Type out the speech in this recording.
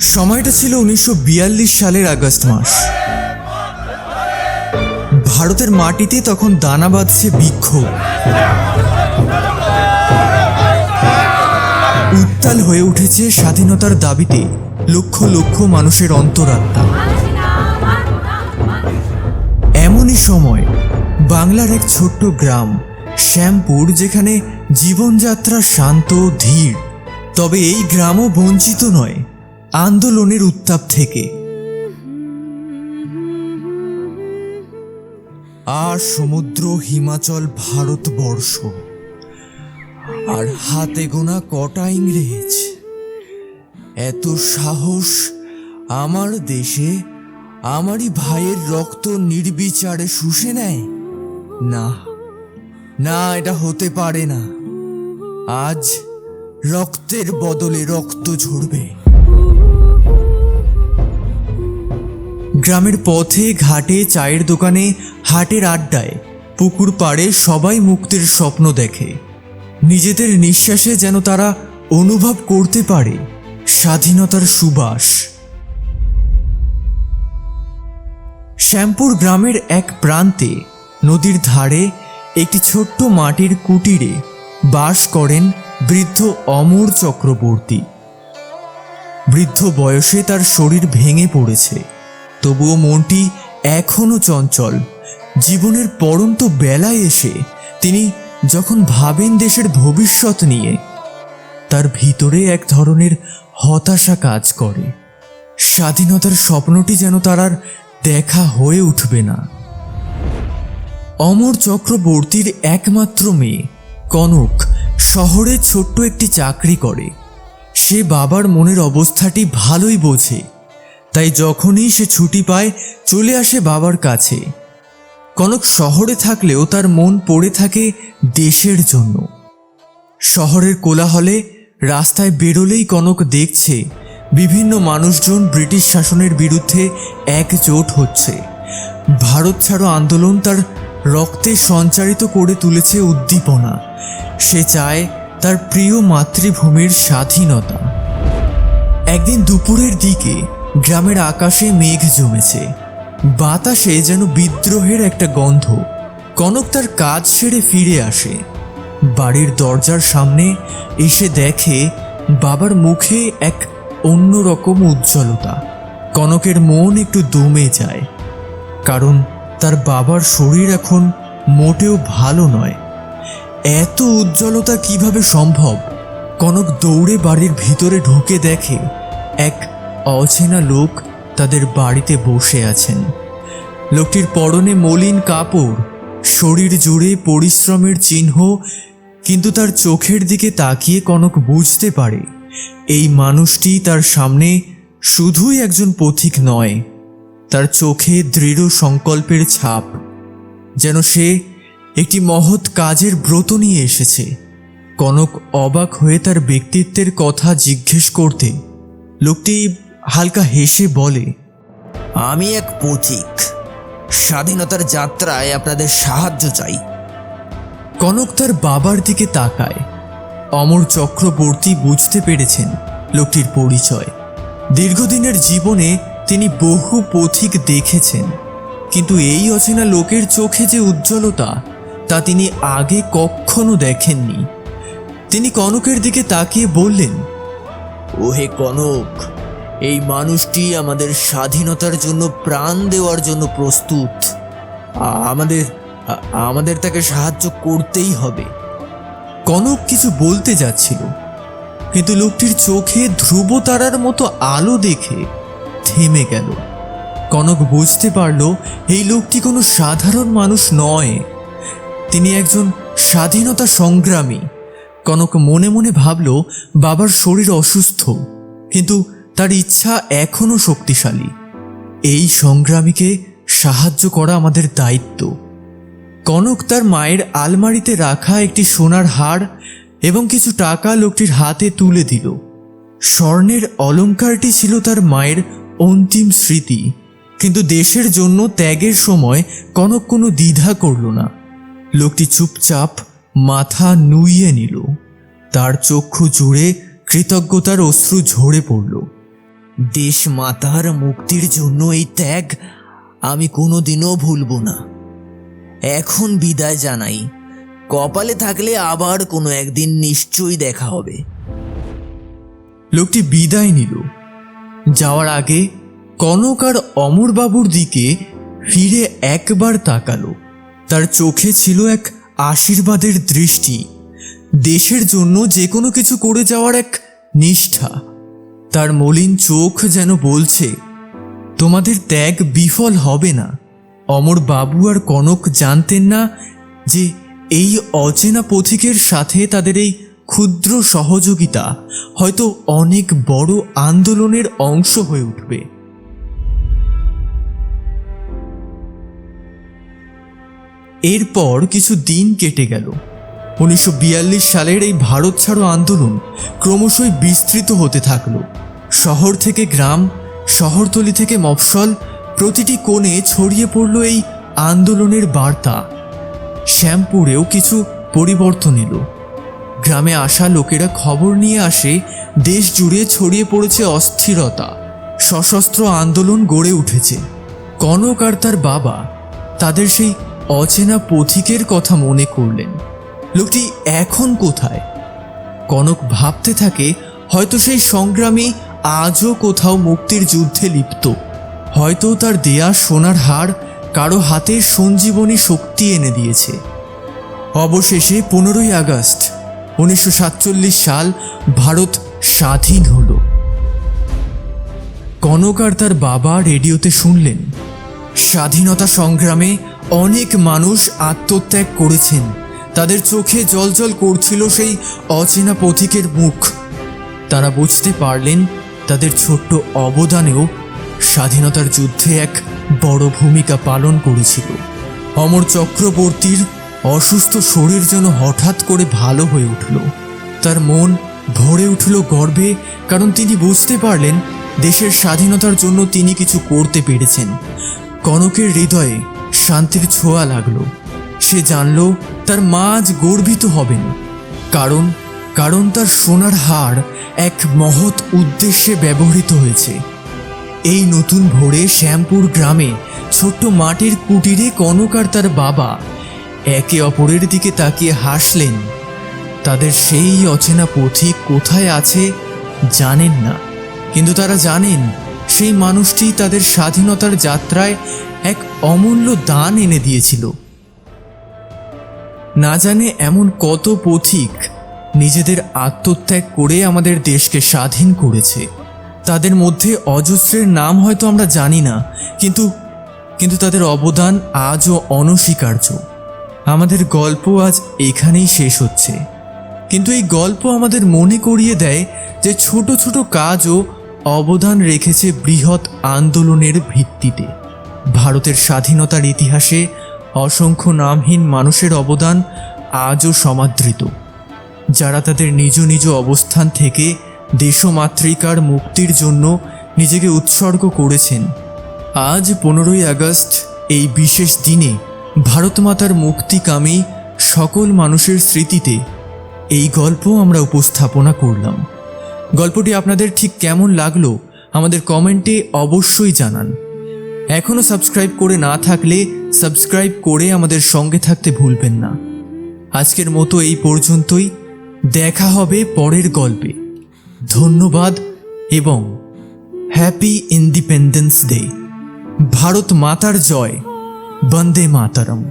সময়টা ছিল উনিশশো বিয়াল্লিশ সালের আগস্ট মাস। ভারতের মাটিতে তখন দানা বাঁধছে বিক্ষোভ। উত্তাল হয়ে উঠেছে স্বাধীনতার দাবিতে লক্ষ লক্ষ মানুষের অন্তরাত্মা। এমনই সময় বাংলার এক ছোট্ট গ্রাম, শ্যামপুর, যেখানে জীবনযাত্রা শান্ত, ধীর। তবে এই গ্রামও বঞ্চিত নয়। আন্দোলনের উত্তাপ থেকে। আর সমুদ্র, হিমাচল, ভারতবর্ষ। আর হাতে গোনা কটা ইংরেজ? এত সাহস আমার দেশে, আমারই ভাইয়ের রক্ত নির্বিচারে শুষে নেয়? না না, এটা হতে পারে না। আজ রক্তের বদলে রক্ত ঝরবে। গ্রামের পথে, ঘাটে, চায়ের দোকানে, হাটের আড্ডায়, পুকুর পাড়ে সবাই মুক্তির স্বপ্ন দেখে। নিজেদের নিঃশ্বাসে যেন তারা অনুভব করতে পারে স্বাধীনতার সুবাস। শ্যামপুর গ্রামের এক প্রান্তে, নদীর ধারে, একটি ছোট্ট মাটির কুটিরে বাস করেন বৃদ্ধ অমর চক্রবর্তী। বৃদ্ধ বয়সে তার শরীর ভেঙে পড়েছে। তবুও মনটি এখনও চঞ্চল। জীবনের পরন্ত বেলায় এসে তিনি যখন ভাবেন দেশের ভবিষ্যৎ নিয়ে, তার ভিতরে এক ধরনের হতাশা কাজ করে। স্বাধীনতার স্বপ্নটি যেন তার আর দেখা হয়ে উঠবে না। অমর চক্রবর্তীর একমাত্র মেয়ে কনক শহরে ছোট্ট একটি চাকরি করে। সে বাবার মনের অবস্থাটি ভালোই বোঝে। তাই যখনই সে ছুটি পায়, চলে আসে বাবার কাছে। কনক শহরে থাকলেও তার মন পড়ে থাকে দেশের জন্য। শহরের কোলাহলে রাস্তায় বেরোলেই কনক দেখছে বিভিন্ন মানুষজন ব্রিটিশ শাসনের বিরুদ্ধে একজোট হচ্ছে। ভারত ছাড়ো আন্দোলন তার রক্তে সঞ্চারিত করে তুলেছে উদ্দীপনা। সে চায় তার প্রিয় মাতৃভূমির স্বাধীনতা। একদিন দুপুরের দিকে গ্রামের আকাশে মেঘ জমেছে। বাতাসে যেন বিদ্রোহের একটা গন্ধ। কনক তার কাজ সেরে ফিরে আসে। বাড়ির দরজার সামনে এসে দেখে বাবার মুখে এক অন্যরকম উজ্জ্বলতা। কনকের মন একটু দমে যায়। কারণ তার বাবার শরীর এখন মোটেও ভালো নয়। এত উজ্জ্বলতা কীভাবে সম্ভব? কনক দৌড়ে বাড়ির ভিতরে ঢুকে দেখে এক অচেনা লোক তাদের বাড়িতে বসে আছেন। লোকটির পরনে মলিন কাপড়, শরীর জুড়ে পরিশ্রমের চিহ্ন, কিন্তু তার চোখের দিকে তাকিয়ে কনক বুঝতে পারে, এই মানুষটি তার সামনে শুধুই একজন পথিক নয়, তার চোখে দৃঢ় সংকল্পের ছাপ, যেন সে একটি মহৎ কাজের ব্রত নিয়ে এসেছে। কনক অবাক হয়ে তার ব্যক্তিত্বের কথা জিজ্ঞেস করতে, লোকটি হালকা হেসে বলে আমি এক পথিক। স্বাধীনতার যাত্রায় আপনাদের সাহায্য চাই। কনক তার বাবার দিকে তাকায়। অমর চক্রবর্তী বুঝতে পেরেছেন লোকটির পরিচয়। দীর্ঘদিনের জীবনে তিনি বহু পথিক দেখেছেন। কিন্তু এই অচেনা লোকের চোখে যে উজ্জ্বলতা তা তিনি আগে কখনো দেখেননি। তিনি কনকের দিকে তাকিয়ে বললেন ওহে কনক এই মানুষটি আমাদের স্বাধীনতার জন্য প্রাণ দেওয়ার জন্য প্রস্তুত। আমাদের আমাদের তাকে সাহায্য করতেই হবে। কনক কিছু বলতে যাচ্ছিল, কিন্তু লোকটির চোখে ধ্রুব তারার মতো আলো দেখে থেমে গেল। কনক বুঝতে পারল, এই লোকটি কোনো সাধারণ মানুষ নয়। তিনি একজন স্বাধীনতা সংগ্রামী। কনক মনে মনে ভাবল, বাবার শরীর অসুস্থ, কিন্তু তার ইচ্ছা এখনও শক্তিশালী। এই সংগ্রামীকে সাহায্য করা আমাদের দায়িত্ব। কনক তার মায়ের আলমারিতে রাখা একটি সোনার হার এবং কিছু টাকা লোকটির হাতে তুলে দিল। স্বর্ণের অলঙ্কারটি ছিল তার মায়ের অন্তিম স্মৃতি। কিন্তু দেশের জন্য ত্যাগের সময় কনক কোনো দ্বিধা করল না। লোকটি চুপচাপ মাথা নুইয়ে নিল। তার চক্ষু জুড়ে কৃতজ্ঞতার অশ্রু ঝরে পড়ল। দেশ মাতার মুক্তির জন্য এই ত্যাগ আমি কোনোদিনও ভুলব না। এখন বিদায় জানাই। কপালে থাকলে আবার কোনো একদিন নিশ্চয়ই দেখা হবে। লোকটি বিদায় নিল। যাওয়ার আগে কনক আর অমরবাবুর দিকে ফিরে একবার তাকালো। তার চোখে ছিল এক আশীর্বাদের দৃষ্টি। দেশের জন্য যে কোনো কিছু করে যাওয়ার এক নিষ্ঠা। তার মলিন চোখ যেন বলছে, তোমাদের ত্যাগ বিফল হবে না। অমর বাবু আর কনক জানতেন না যে এই অচেনা পথিকের সাথে তাদের এই ক্ষুদ্র সহযোগিতা হয়তো অনেক বড় আন্দোলনের অংশ হয়ে উঠবে। এরপর কিছু দিন কেটে গেল। উনিশশো বিয়াল্লিশ সালের এই ভারত ছাড়ো আন্দোলন ক্রমশই বিস্তৃত হতে থাকল। শহর থেকে গ্রাম, শহরতলি থেকে মফসল প্রতিটি কোণে ছড়িয়ে পড়ল এই আন্দোলনের বার্তা। শ্যামপুরেও কিছু পরিবর্তন এলো। গ্রামে আসা লোকেরা খবর নিয়ে আসে, দেশ জুড়ে ছড়িয়ে পড়েছে অস্থিরতা। সশস্ত্র আন্দোলন গড়ে উঠেছে। কনক আর তার বাবা তাদের সেই অচেনা পথিকের কথা মনে করলেন। লোকটি এখন কোথায়? কনক ভাবতে থাকে, হয়তো সেই সংগ্রামী আজও কোথাও মুক্তির যুদ্ধে লিপ্ত। হয়তো তার দেয়া সোনার হার কারও হাতে সঞ্জীবনী শক্তি এনে দিয়েছে। অবশেষে পনেরোই আগস্ট, উনিশশো সাতচল্লিশ সাল ভারত স্বাধীন হল। কনক আর তার বাবা রেডিওতে শুনলেন। স্বাধীনতা সংগ্রামে অনেক মানুষ আত্মত্যাগ করেছেন। তাদের চোখে জলজল করছিল সেই অচেনা পথিকের মুখ। তারা বুঝতে পারলেন তাদের ছোট্ট অবদানেও স্বাধীনতার যুদ্ধে এক বড় ভূমিকা পালন করেছিল। অমর চক্রবর্তীর অসুস্থ শরীর যেন হঠাৎ করে ভালো হয়ে উঠল। তার মন ভরে উঠল গর্বে, কারণ তিনি বুঝতে পারলেন দেশের স্বাধীনতার জন্য তিনি কিছু করতে পেরেছেন। কনকের হৃদয়ে শান্তির ছোঁয়া লাগল। সে জানল, তার মা আজ গর্বিত হবেন। কারণ কারণ তার সোনার হার এক মহৎ উদ্দেশ্যে ব্যবহৃত হয়েছে। এই নতুন ভোরে শ্যামপুর গ্রামে ছোট্ট মাটির কুটিরে কনক আর তার বাবা একে অপরের দিকে তাকিয়ে হাসলেন। তাদের সেই অচেনা পথিক কোথায় আছে জানেন না। কিন্তু তারা জানেন, সেই মানুষটি তাদের স্বাধীনতার যাত্রায় এক অমূল্য দান এনে দিয়েছিল। না জানে এমন কত পথিক নিজেদের আত্মত্যাগ করে আমাদের দেশকে স্বাধীন করেছে। তাদের মধ্যে অজস্রের নাম হয়তো আমরা জানি না, কিন্তু কিন্তু তাদের অবদান আজও অনস্বীকার্য। আমাদের গল্প আজ এখানেই শেষ হচ্ছে। কিন্তু এই গল্প আমাদের মনে করিয়ে দেয় যে ছোট ছোট কাজও অবদান রেখেছে বৃহৎ আন্দোলনের ভিত্তিতে। ভারতের স্বাধীনতার ইতিহাসে অসংখ্য নামহীন মানুষের অবদান আজও সমাদৃত। যারা তাদের নিজ নিজ অবস্থান থেকে দেশমাতৃকার মুক্তির জন্য নিজেকে উৎসর্গ করেছেন। আজ পনেরোই আগস্ট, এই বিশেষ দিনে ভারতমাতার মুক্তিকামী সকল মানুষের স্মৃতিতে এই গল্প আমরা উপস্থাপনা করলাম। গল্পটি আপনাদের ঠিক কেমন লাগল আমাদের কমেন্টে অবশ্যই জানান। এখনও সাবস্ক্রাইব করে না থাকলে সাবস্ক্রাইব করে আমাদের সঙ্গে থাকতে ভুলবেন না। আজকের মতো এই পর্যন্তই। দেখা হবে পরের গল্পে। ধন্যবাদ এবং হ্যাপি ইন্ডিপেন্ডেন্স ডে ভারত মাতার জয়। বন্দে মাতারম।